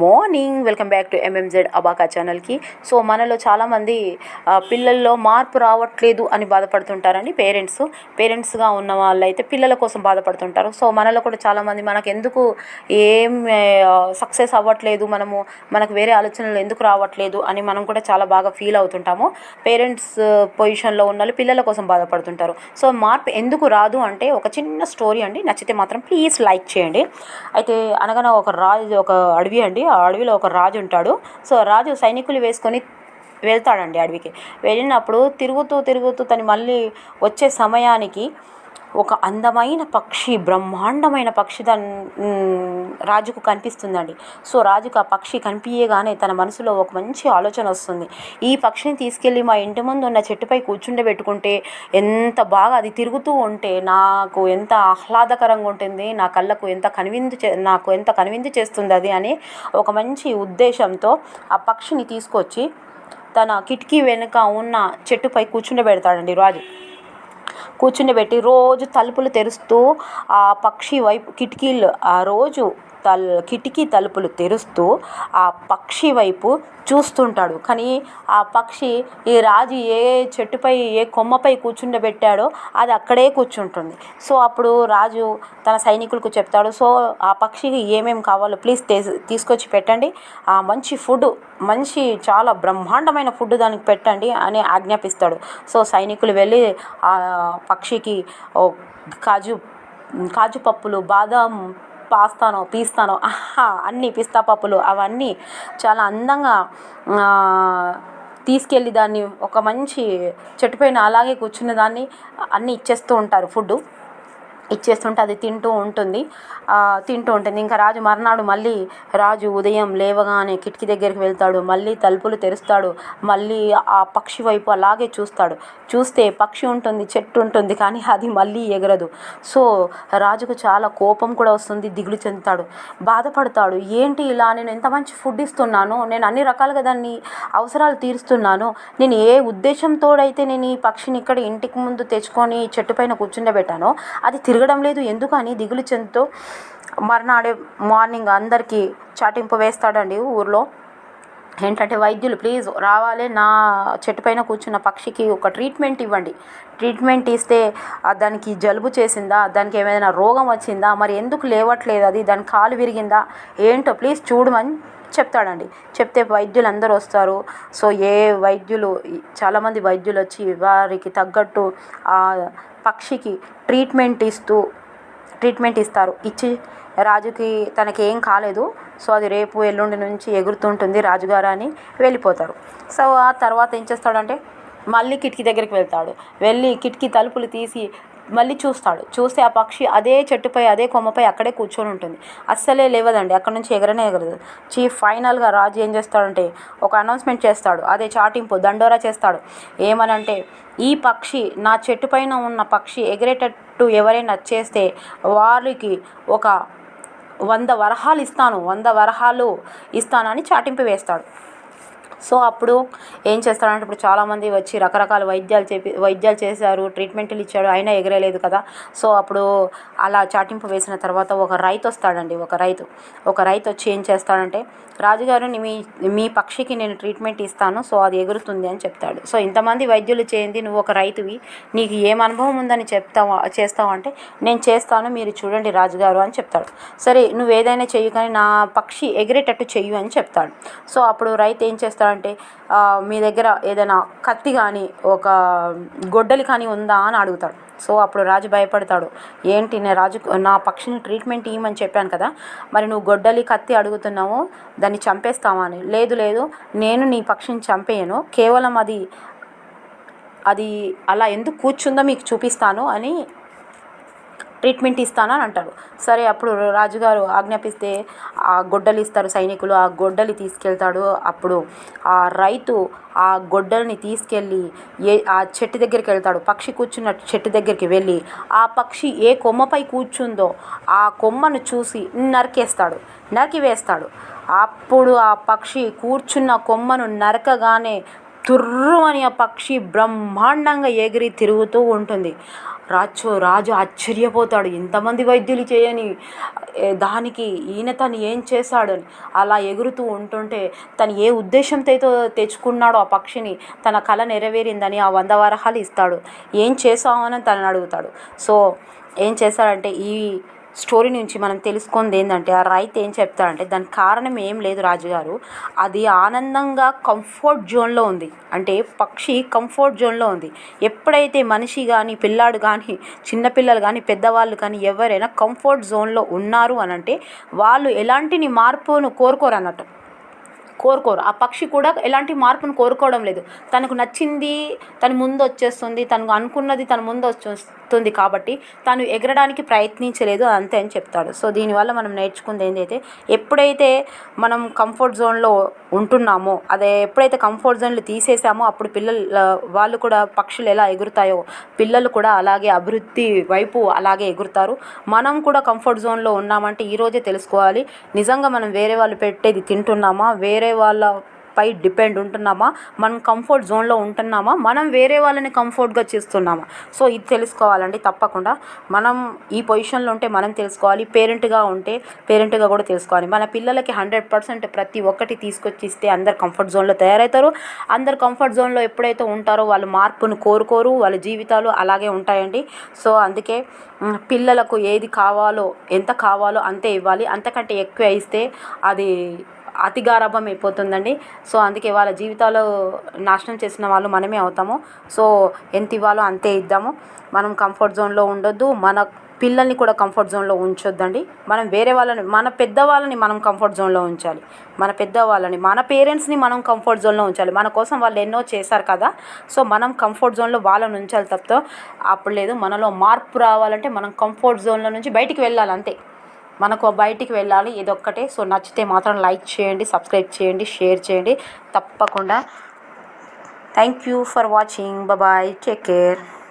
Morning. Welcome back to MMZ abaca ఛానల్కి so మనలో చాలామంది పిల్లల్లో మార్పు రావట్లేదు అని బాధపడుతుంటారండి పేరెంట్స్ పేరెంట్స్గా ఉన్న వాళ్ళైతే పిల్లల కోసం బాధపడుతుంటారు. సో మనలో కూడా చాలామంది మనకు ఎందుకు ఏం సక్సెస్ అవ్వట్లేదు మనము మనకు వేరే ఆలోచనలు ఎందుకు రావట్లేదు అని మనం కూడా చాలా బాగా ఫీల్ అవుతుంటాము. పేరెంట్స్ పొజిషన్లో ఉన్న వాళ్ళు పిల్లల కోసం బాధపడుతుంటారు. సో మార్పు ఎందుకు రాదు అంటే ఒక చిన్న స్టోరీ అండి. నచ్చితే మాత్రం ప్లీజ్ లైక్ చేయండి. అయితే అనగానే ఒక రాజు ఒక అడవి అండి. ఆ అడవిలో ఒక రాజు ఉంటాడు. సో రాజు సైనికులు వేసుకొని వెళ్తాడండి అడవికి. వెళ్ళినప్పుడు తిరుగుతూ తిరుగుతూ తను మళ్ళీ వచ్చే సమయానికి ఒక అందమైన పక్షి బ్రహ్మాండమైన పక్షి దాని రాజుకు కనిపిస్తుందండి. సో రాజుకు ఆ పక్షి కనిపించగానే తన మనసులో ఒక మంచి ఆలోచన వస్తుంది. ఈ పక్షిని తీసుకెళ్ళి మా ఇంటి ముందు ఉన్న చెట్టుపై కూర్చుండబెట్టుకుంటే ఎంత బాగా అది తిరుగుతూ ఉంటే నాకు ఎంత ఆహ్లాదకరంగా ఉంటుంది నా కళ్ళకు ఎంత కనువిందు చే నాకు ఎంత కనువిందు చేస్తుంది అది అని ఒక మంచి ఉద్దేశంతో ఆ పక్షిని తీసుకొచ్చి తన కిటికీ వెనుక ఉన్న చెట్టుపై కూర్చుండబెడతాడండి రాజు. కూర్చుండబెట్టి రోజు తలుపులు తెరుస్తూ ఆ పక్షి వైపు కిటికీలు ఆ రోజు తల్ కిటికీ తలుపులు తెరుస్తూ ఆ పక్షి వైపు చూస్తుంటాడు. కానీ ఆ పక్షి ఈ రాజు ఏ చెట్టుపై ఏ కొమ్మపై కూర్చుండబెట్టాడో అది అక్కడే కూర్చుంటుంది. సో అప్పుడు రాజు తన సైనికులకు చెప్తాడు సో ఆ పక్షికి ఏమేమి కావాలో ప్లీజ్ తీసుకొచ్చి పెట్టండి. ఆ మంచి ఫుడ్ మంచి చాలా బ్రహ్మాండమైన ఫుడ్ దానికి పెట్టండి అని ఆజ్ఞాపిస్తాడు. సో సైనికులు వెళ్ళి ఆ పక్షికి కాజు కాజు పప్పులు బాదం పాస్తానో పీస్తానో ఆహా అన్ని పిస్తా పప్పులు అవన్నీ చాలా అందంగా తీసుకెళ్ళి దాన్ని ఒక మంచి చెట్టు పైన అలాగే కూర్చున్న దాన్ని అన్నీ ఇచ్చేస్తూ ఉంటారు ఫుడ్డు. ఇచ్చేస్తుంటే అది తింటూ ఉంటుంది. తింటూ ఉంటుంది. ఇంకా రాజు మర్నాడు మళ్ళీ రాజు ఉదయం లేవగానే కిటికీ దగ్గరికి వెళ్తాడు. మళ్ళీ తలుపులు తెరుస్తాడు. మళ్ళీ ఆ పక్షి వైపు అలాగే చూస్తాడు. చూస్తే పక్షి ఉంటుంది చెట్టు ఉంటుంది కానీ అది మళ్ళీ ఎగరదు. సో రాజుకు చాలా కోపం కూడా వస్తుంది. దిగులు చెందుతాడు. బాధపడతాడు. ఏంటి ఇలా? నేను ఎంత మంచి ఫుడ్ ఇస్తున్నాను? నేను అన్ని రకాలుగా దాన్ని అవసరాలు తీరుస్తున్నాను. నేను ఏ ఉద్దేశంతోడైతే నేను ఈ పక్షిని ఇక్కడ ఇంటికి ముందు తెచ్చుకొని చెట్టు పైన కూర్చుండబెట్టానో అది తిరగడం లేదు. ఎందుకు అని దిగులు చెందుతూ మర్నాడే మార్నింగ్ అందరికీ చాటింపు వేస్తాడండి ఊర్లో. ఏంటంటే వైద్యులు ప్లీజ్ రావాలి నా చెట్టు పైన కూర్చున్న పక్షికి ఒక ట్రీట్మెంట్ ఇవ్వండి. ట్రీట్మెంట్ ఇస్తే దానికి జలుబు చేసిందా? దానికి ఏమైనా రోగం వచ్చిందా? మరి ఎందుకు లేవట్లేదు అది? దాని కాలు విరిగిందా? ఏంటో ప్లీజ్ చూడమని చెప్తాడండి. చెప్తే వైద్యులు అందరూ వస్తారు. సో ఏ వైద్యులు చాలామంది వైద్యులు వచ్చి వారికి తగ్గట్టు ఆ పక్షికి ట్రీట్మెంట్ ఇస్తూ ట్రీట్మెంట్ ఇస్తారు. ఇచ్చి రాజుకి తనకి ఏం కాలేదు. సో అది రేపు ఎల్లుండి నుంచి ఎగురుతుంటుంది రాజుగారు అని వెళ్ళిపోతారు. సో ఆ తర్వాత ఏం చేస్తాడంటే మళ్ళీ కిటికీ దగ్గరికి వెళ్తాడు. వెళ్ళి కిటికీ తలుపులు తీసి మళ్ళీ చూస్తాడు. చూస్తే ఆ పక్షి అదే చెట్టుపై అదే కొమ్మపై అక్కడే కూర్చొని ఉంటుంది. అస్సలే లేవదండి. అక్కడ నుంచి ఎగరనే ఎగరదు. చీఫ్ ఫైనల్గా రాజు ఏం చేస్తాడంటే ఒక అనౌన్స్మెంట్ చేస్తాడు. అదే చాటింపు దండోరా చేస్తాడు. ఏమనంటే ఈ పక్షి నా చెట్టు పైన ఉన్న పక్షి ఎగిరేటట్టు ఎవరైనా చేస్తే వారికి ఒక వంద వరహాలు ఇస్తాను. వంద వరహాలు ఇస్తానని చాటింపు వేస్తాడు. సో అప్పుడు ఏం చేస్తాడంటే ఇప్పుడు చాలామంది వచ్చి రకరకాల వైద్యాలు చేపి వైద్యాలు చేశారు ట్రీట్మెంట్లు ఇచ్చాడు అయినా ఎగరలేదు కదా. సో అప్పుడు అలా చాటింపు వేసిన తర్వాత ఒక రైతు వస్తాడండి ఒక రైతు. ఒక రైతు వచ్చి ఏం చేస్తాడంటే రాజుగారు మీ మీ పక్షికి నేను ట్రీట్మెంట్ ఇస్తాను సో అది ఎగురుతుంది అని చెప్తాడు. సో ఇంతమంది వైద్యులు చేయింది నువ్వు ఒక రైతువి నీకు ఏం అనుభవం ఉందని చెప్తావా చేస్తావు అంటే నేను చేస్తాను మీరు చూడండి రాజుగారు అని చెప్తాడు. సరే నువ్వు ఏదైనా చెయ్యి కానీ నా పక్షి ఎగిరేటట్టు చెయ్యి అని చెప్తాడు. సో అప్పుడు రైతు ఏం చేస్తాడు అంటే మీ దగ్గర ఏదైనా కత్తి కానీ ఒక గొడ్డలి కానీ ఉందా అని అడుగుతాడు. సో అప్పుడు రాజు భయపడతాడు. ఏంటి నేను రాజు నా పక్షిని ట్రీట్మెంట్ ఇవ్వమని చెప్పాను కదా మరి నువ్వు గొడ్డలి కత్తి అడుగుతున్నావు దాన్ని చంపేస్తావా అని. లేదు లేదు నేను నీ పక్షిని చంపేయను కేవలం అది అది అలా ఎందుకు కూర్చుందో మీకు చూపిస్తాను అని ట్రీట్మెంట్ ఇస్తాను అని అంటాడు సరే అప్పుడు రాజుగారు ఆజ్ఞాపిస్తే ఆ గొడ్డలి ఇస్తారు సైనికులు. ఆ గొడ్డలి తీసుకెళ్తాడు. అప్పుడు ఆ రైతు ఆ గొడ్డల్ని తీసుకెళ్ళి ఏ ఆ చెట్టు దగ్గరికి వెళ్తాడు. పక్షి కూర్చున్న చెట్టు దగ్గరికి వెళ్ళి ఆ పక్షి ఏ కొమ్మపై కూర్చుందో ఆ కొమ్మను చూసి నరికేస్తాడు. నరికి వేస్తాడు. అప్పుడు ఆ పక్షి కూర్చున్న కొమ్మను నరకగానే తుర్రు అని ఆ పక్షి బ్రహ్మాండంగా ఎగిరి తిరుగుతూ ఉంటుంది. రాజు రాజు ఆశ్చర్యపోతాడు. ఇంతమంది వైద్యులు చేయని దానికి ఈయన తను ఏం చేశాడని అలా ఎగురుతూ ఉంటుంటే తను ఏ ఉద్దేశంతో అయితే తెచ్చుకున్నాడో ఆ పక్షిని తన కళ నెరవేరిందని ఆ వంద వరహాలు ఇస్తాడు. ఏం చేసావని తనని అడుగుతాడు. సో ఏం చేశాడంటే ఈ స్టోరీ నుంచి మనం తెలుసుకుంది ఏంటంటే ఆ రైతు ఏం చెప్తాడంటే దానికి కారణం ఏం లేదు రాజుగారు అది ఆనందంగా కంఫర్ట్ జోన్లో ఉంది. అంటే పక్షి కంఫర్ట్ జోన్లో ఉంది. ఎప్పుడైతే మనిషి కానీ పిల్లాడు కానీ చిన్నపిల్లలు కానీ పెద్దవాళ్ళు కానీ ఎవరైనా కంఫర్ట్ జోన్లో ఉన్నారు అని అంటే వాళ్ళు ఎలాంటి మార్పును కోరుకోరు అన్నట్టు. కోరుకోరు. ఆ పక్షి కూడా ఎలాంటి మార్పును కోరుకోవడం లేదు. తనకు నచ్చింది తన ముందు వచ్చేస్తుంది తనకు అనుకున్నది తన ముందు వచ్చేస్తుంది కాబట్టి తను ఎగరడానికి ప్రయత్నించలేదు అంతే అని చెప్తాడు. సో దీనివల్ల మనం నేర్చుకుంది ఏంటైతే ఎప్పుడైతే మనం కంఫర్ట్ జోన్లో ఉంటున్నామో అదే ఎప్పుడైతే కంఫర్ట్ జోన్లు తీసేసామో అప్పుడు పిల్లలు వాళ్ళు కూడా పక్షులు ఎలా ఎగురుతాయో పిల్లలు కూడా అలాగే అభివృద్ధి వైపు అలాగే ఎగురుతారు. మనం కూడా కంఫర్ట్ జోన్లో ఉన్నామంటే ఈరోజే తెలుసుకోవాలి. నిజంగా మనం వేరే వాళ్ళు పెట్టేది తింటున్నామా? వేరే వాళ్ళ పై డిపెండ్ ఉంటున్నామా? మనం కంఫర్ట్ జోన్లో ఉంటున్నామా? మనం వేరే వాళ్ళని కంఫర్ట్గా చేస్తున్నామా? సో ఇది తెలుసుకోవాలండి తప్పకుండా. మనం ఈ పొజిషన్లో ఉంటే మనం తెలుసుకోవాలి. పేరెంట్గా ఉంటే పేరెంట్గా కూడా తెలుసుకోవాలి. మన పిల్లలకి హండ్రెడ్ పర్సెంట్ ప్రతి ఒక్కటి తీసుకొచ్చి ఇస్తే అందరు కంఫర్ట్ జోన్లో తయారవుతారు అందరు కంఫర్ట్ జోన్లో ఎప్పుడైతే ఉంటారో వాళ్ళు మార్పును కోరుకోరు. వాళ్ళ జీవితాలు అలాగే ఉంటాయండి. సో అందుకే పిల్లలకు ఏది కావాలో ఎంత కావాలో అంతే ఇవ్వాలి. అంతకంటే ఎక్కువ ఇస్తే అది అతి గారాభం అయిపోతుందండి. సో అందుకే వాళ్ళ జీవితాలు నాశనం చేసిన వాళ్ళు మనమే అవుతాము. సో ఎంత ఇవ్వాలో అంతే ఇద్దాము. మనం కంఫర్ట్ జోన్లో ఉండొద్దు. మన పిల్లల్ని కూడా కంఫర్ట్ జోన్లో ఉంచొద్దండి. మనం వేరే వాళ్ళని మన పెద్దవాళ్ళని మనం కంఫర్ట్ జోన్లో ఉంచాలి. మన పెద్దవాళ్ళని మన పేరెంట్స్ని మనం కంఫర్ట్ జోన్లో ఉంచాలి. మన కోసం వాళ్ళు ఎన్నో చేశారు కదా. సో మనం కంఫర్ట్ జోన్లో వాళ్ళని ఉంచాలి తప్పితే అప్పుడు లేదు. మనలో మార్పు రావాలంటే మనం కంఫర్ట్ జోన్లో నుంచి బయటికి వెళ్ళాలి అంతే. మనకు బయటికి వెళ్ళాలి ఇదొక్కటే. సో నచ్చితే మాత్రం లైక్ చేయండి సబ్స్క్రైబ్ చేయండి షేర్ చేయండి. తప్పకుండా. Thank you for watching. Bye take care.